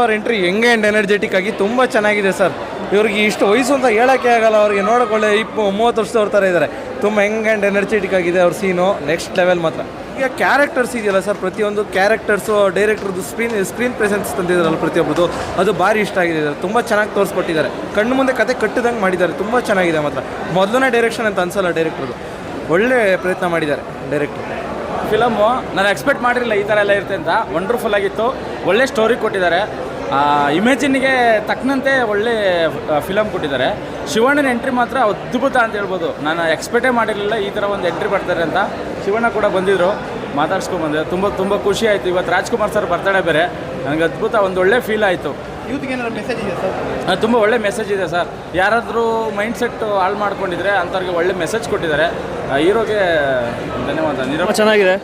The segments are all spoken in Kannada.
ಅವ್ರ ಎಂಟ್ರಿ ಹೆಂಗೆ ಆ್ಯಂಡ್ ಎನರ್ಜೆಟಿಕ್ ಆಗಿ ತುಂಬ ಚೆನ್ನಾಗಿದೆ ಸರ್. ಇವ್ರಿಗೆ ಇಷ್ಟು ವಯಸ್ಸು ಅಂತ ಹೇಳೋಕ್ಕೆ ಆಗಲ್ಲ, ಅವ್ರಿಗೆ ನೋಡಿಕೊಳ್ಳೆ, ಇಪ್ಪ, ಮೂವತ್ತು ವರ್ಷದವ್ರ ಥರ ಇದ್ದಾರೆ ತುಂಬ ಹೆಂಗೆ ಆ್ಯಂಡ್ ಎನರ್ಜೆಟಿಕ್ ಆಗಿದೆ ಅವ್ರ ಸೀನು ನೆಕ್ಸ್ಟ್ ಲೆವೆಲ್ ಮಾತ್ರ. ಈಗ ಕ್ಯಾರೆಕ್ಟರ್ಸ್ ಇದೆಯಲ್ಲ ಸರ್, ಪ್ರತಿಯೊಂದು ಕ್ಯಾರೆಕ್ಟರ್ಸು ಡೈರೆಕ್ಟರ್ದು ಸ್ಕ್ರೀನ್ ಸ್ಕ್ರೀನ್ ಪ್ರೆಸೆನ್ಸ್ ತಂದಿದ್ದಾರಲ್ಲ ಪ್ರತಿಯೊಬ್ಬರದು ಅದು ಭಾರಿ ಇಷ್ಟ ಆಗಿದೆ ತುಂಬ ಚೆನ್ನಾಗಿ ತೋರಿಸ್ಕೊಟ್ಟಿದ್ದಾರೆ. ಕಣ್ಣು ಮುಂದೆ ಕತೆ ಕಟ್ಟಿದಂಗೆ ಮಾಡಿದ್ದಾರೆ, ತುಂಬ ಚೆನ್ನಾಗಿದೆ ಮಾತ್ರ. ಮೊದಲನೇ ಡೈರೆಕ್ಷನ್ ಅಂತ ಅನ್ಸಲ್ಲ ಡೈರೆಕ್ಟ್ರದು ಒಳ್ಳೆ ಪ್ರಯತ್ನ ಮಾಡಿದ್ದಾರೆ ಡೈರೆಕ್ಟ್ರು ಫಿಲಮು, ನಾನು ಎಕ್ಸ್ಪೆಕ್ಟ್ ಮಾಡಿರಲಿಲ್ಲ ಈ ಥರ ಎಲ್ಲ ಇರುತ್ತೆ ಅಂತ. ವಂಡರ್ಫುಲ್ ಆಗಿತ್ತು. ಒಳ್ಳೆ ಸ್ಟೋರಿ ಕೊಟ್ಟಿದ್ದಾರೆ. ಇಮೇಜಿನಿಗೆ ತಕ್ಕನಂತೆ ಒಳ್ಳೆ ಫಿಲಮ್ ಕೊಟ್ಟಿದ್ದಾರೆ. ಶಿವಣ್ಣನ ಎಂಟ್ರಿ ಮಾತ್ರ ಅದ್ಭುತ ಅಂತ ಹೇಳ್ಬೋದು. ನಾನು ಎಕ್ಸ್ಪೆಕ್ಟೇ ಮಾಡಿರಲಿಲ್ಲ ಈ ಥರ ಒಂದು ಎಂಟ್ರಿ ಬರ್ತಾರೆ ಅಂತ. ಶಿವಣ್ಣ ಕೂಡ ಬಂದಿದ್ದರು ಬಂದಿದ್ದಾರೆ ತುಂಬ ತುಂಬ ಖುಷಿ ಆಯಿತು. ಇವತ್ತು ರಾಜ್ಕುಮಾರ್ ಸರ್ ಬರ್ತಾಳೆ ಬೇರೆ. ನನಗೆ ಅದ್ಭುತ, ಒಂದು ಒಳ್ಳೆ ಫೀಲ್ ಆಯಿತು. ಯೂತ್ಗೆ ಏನಾದ್ರು ಮೆಸೇಜ್ ಇದೆ ಸರ್ ತುಂಬ ಒಳ್ಳೆ ಮೆಸೇಜ್ ಇದೆ ಸರ್ ಯಾರಾದರೂ ಮೈಂಡ್ ಸೆಟ್ ಹಾಳು ಮಾಡ್ಕೊಂಡಿದ್ರೆ ಅಂಥವ್ರಿಗೆ ಒಳ್ಳೆ ಮೆಸೇಜ್ ಕೊಟ್ಟಿದ್ದಾರೆ. ಹೀರೋಗೆ ಧನ್ಯವಾದ. ತುಂಬ ಚೆನ್ನಾಗಿದೆ.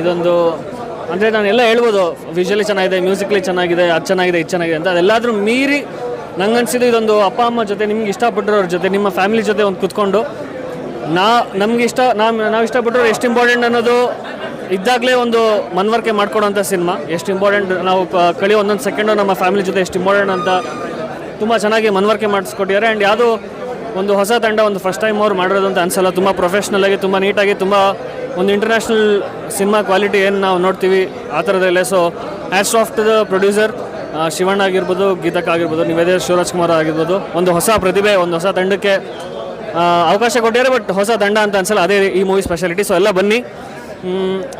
ಇದೊಂದು ಅಂದರೆ ನಾನು ಎಲ್ಲ ಹೇಳ್ಬೋದು ವಿಜುವಲಿ ಚೆನ್ನಾಗಿದೆ ಮ್ಯೂಸಿಕ್ಲಿ ಚೆನ್ನಾಗಿದೆ ಅದು ಚೆನ್ನಾಗಿದೆ ಇದು ಚೆನ್ನಾಗಿದೆ ಅಂತ. ಅದೆಲ್ಲಾದರೂ ಮೀರಿ ನಂಗನ್ಸಿದ್ದು ಇದೊಂದು ಅಪ್ಪ ಅಮ್ಮ ಜೊತೆ ನಿಮ್ಗೆ ಇಷ್ಟಪಟ್ಟಿರೋರ ಜೊತೆ ನಿಮ್ಮ ಫ್ಯಾಮಿಲಿ ಜೊತೆ ಒಂದು ಕುತ್ಕೊಂಡು ನಾ ನಮ್ಗೆ ಇಷ್ಟ ನಾವು ನಾವು ಇಷ್ಟಪಟ್ಟರು ಎಷ್ಟು ಇಂಪಾರ್ಟೆಂಟ್ ಅನ್ನೋದು ಇದ್ದಾಗಲೇ ಒಂದು ಮನವರಿಕೆ ಮಾಡ್ಕೊಡೋಂಥ ಸಿನಿಮಾ. ಎಷ್ಟು ಇಂಪಾರ್ಟೆಂಟ್ ನಾವು ಕಳಿ ಒಂದೊಂದು ಸೆಕೆಂಡು ನಮ್ಮ ಫ್ಯಾಮಿಲಿ ಜೊತೆ ಎಷ್ಟು ಇಂಪಾರ್ಟೆಂಟ್ ಅಂತ ತುಂಬ ಚೆನ್ನಾಗಿ ಮನವರಿಕೆ ಮಾಡಿಸ್ಕೊಟ್ಟಿದ್ದಾರೆ. ಆ್ಯಂಡ್ ಯಾವುದೋ ಒಂದು ಹೊಸ ತಂಡ ಒಂದು ಫಸ್ಟ್ ಟೈಮ್ ಅವ್ರು ಮಾಡಿರೋದು ಅಂತ ಅನಿಸಲ್ಲ. ತುಂಬ ಪ್ರೊಫೆಷ್ನಲ್ ಆಗಿ, ತುಂಬ ನೀಟಾಗಿ ತುಂಬ ಒಂದು ಇಂಟರ್ನ್ಯಾಷನಲ್ ಸಿನಿಮಾ ಕ್ವಾಲಿಟಿ ಏನು ನಾವು ನೋಡ್ತೀವಿ ಆ ಥರದಲ್ಲೇ so as of the producer Shivanna ಆಗಿರ್ಬೋದು ಗೀತಕ್ ಆಗಿರ್ಬೋದು ನಿವೇದ್ಯ ಶಿವರಾಜ್ ಕುಮಾರ್ ಆಗಿರ್ಬೋದು. ಒಂದು ಹೊಸ ಪ್ರತಿಭೆ, ಒಂದು ಹೊಸ ತಂಡಕ್ಕೆ ಅವಕಾಶ ಕೊಟ್ಟಿದ್ದಾರೆ ಬಟ್ ಹೊಸ ತಂಡ ಅಂತ ಅನ್ಸಲ್ಲ. ಅದೇ ಈ ಮೂವಿ ಸ್ಪೆಷಾಲಿಟಿ ಸೊ ಎಲ್ಲ ಬನ್ನಿ.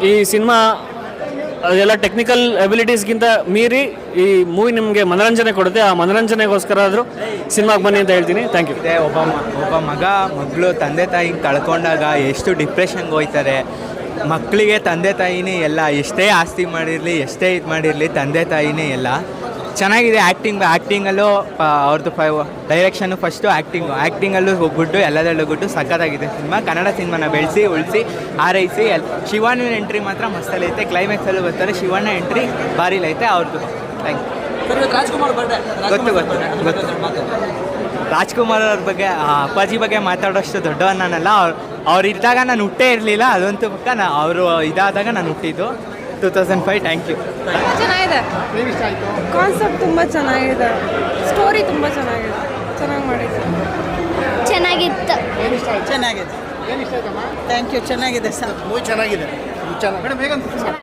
ಈ ಸಿನಿಮಾ, ಅದೆಲ್ಲ ಟೆಕ್ನಿಕಲ್ ಎಬಿಲಿಟೀಸ್ಗಿಂತ ಮೀರಿ ಈ ಮೂವಿ ನಿಮಗೆ ಮನೋರಂಜನೆ ಕೊಡುತ್ತೆ. ಆ ಮನೋರಂಜನೆಗೋಸ್ಕರ ಆದರೂ ಸಿನಿಮಾಗೆ ಬನ್ನಿ ಅಂತ ಹೇಳ್ತೀನಿ. ಥ್ಯಾಂಕ್ ಯು ಒಬ್ಬ ಒಬ್ಬ ಮಗ, ಮಗಳು, ತಂದೆ ತಾಯಿ ಕಳ್ಕೊಂಡಾಗ ಎಷ್ಟು ಡಿಪ್ರೆಷನ್ಗೆ ಹೋಯ್ತಾರೆ. ಮಕ್ಕಳಿಗೆ ತಂದೆ ತಾಯಿನೇ ಎಲ್ಲ, ಎಷ್ಟೇ ಆಸ್ತಿ ಮಾಡಿರಲಿ, ಎಷ್ಟೇ ಇದು ಮಾಡಿರಲಿ, ತಂದೆ ತಾಯಿನೇ ಎಲ್ಲ. ಚೆನ್ನಾಗಿದೆ ಆ್ಯಕ್ಟಿಂಗ್ ಆ್ಯಕ್ಟಿಂಗಲ್ಲೂ ಅವ್ರದ್ದು ಫೈ ಡೈರೆಕ್ಷನ್ನು ಫಸ್ಟು ಆ್ಯಕ್ಟಿಂಗು ಆ್ಯಕ್ಟಿಂಗಲ್ಲೂ ಗುಡ್ಡು ಎಲ್ಲದರಲ್ಲೂ ಗುಡ್ಡು ಸಖತ್ತಾಗಿದೆ ಸಿನಿಮಾ. ಕನ್ನಡ ಸಿನಿಮಾನ ಬೆಳೆಸಿ ಉಳಿಸಿ ಹಾರೈಸಿ ಎಲ್ ಶಿವಣ್ಣನ ಎಂಟ್ರಿ ಮಾತ್ರ ಮಸ್ತಲ್ಲೈತೆ ಕ್ಲೈಮ್ಯಾಕ್ಸಲ್ಲೂ ಬರ್ತಾರೆ. ಶಿವಣ್ಣ ಎಂಟ್ರಿ ಭಾರಿಲೈತೆ ಅವ್ರದ್ದು ಥ್ಯಾಂಕ್ ಯು ಗೊತ್ತು ಗೊತ್ತು ಗೊತ್ತು. ರಾಜ್ಕುಮಾರ್ ಅವ್ರ ಬಗ್ಗೆ ಅಪ್ಪಾಜಿ ಬಗ್ಗೆ ಮಾತಾಡೋಷ್ಟು ದೊಡ್ಡವನ್ ನಾನಲ್ಲ ಅವ್ರು ಅವ್ರು ಇದ್ದಾಗ ನಾನು ಹುಟ್ಟೇ ಇರಲಿಲ್ಲ. ಅದಂತೂ ಪಕ್ಕ ನಾ ಅವರು ಇದಾದಾಗ ನಾನು ಹುಟ್ಟಿದ್ದು. Two thousand five thank you ಚೆನ್ನಾಗಿದೆ. ಇಷ್ಟ ಆಯಿತು ಕಾನ್ಸೆಪ್ಟ್ ತುಂಬ ಚೆನ್ನಾಗಿದೆ. ಸ್ಟೋರಿ ತುಂಬ ಚೆನ್ನಾಗಿದೆ. ಚೆನ್ನಾಗಿ ಮಾಡಿದೆ ಚೆನ್ನಾಗಿತ್ತು. ಚೆನ್ನಾಗಿದೆ. ಥ್ಯಾಂಕ್ ಯು ಚೆನ್ನಾಗಿದೆ ಸರ್. ಮೂವಿ ಚೆನ್ನಾಗಿದೆ. ಚೆನ್ನಾಗಿ ಮೇಡಮ್ ಹೇಗಂತ?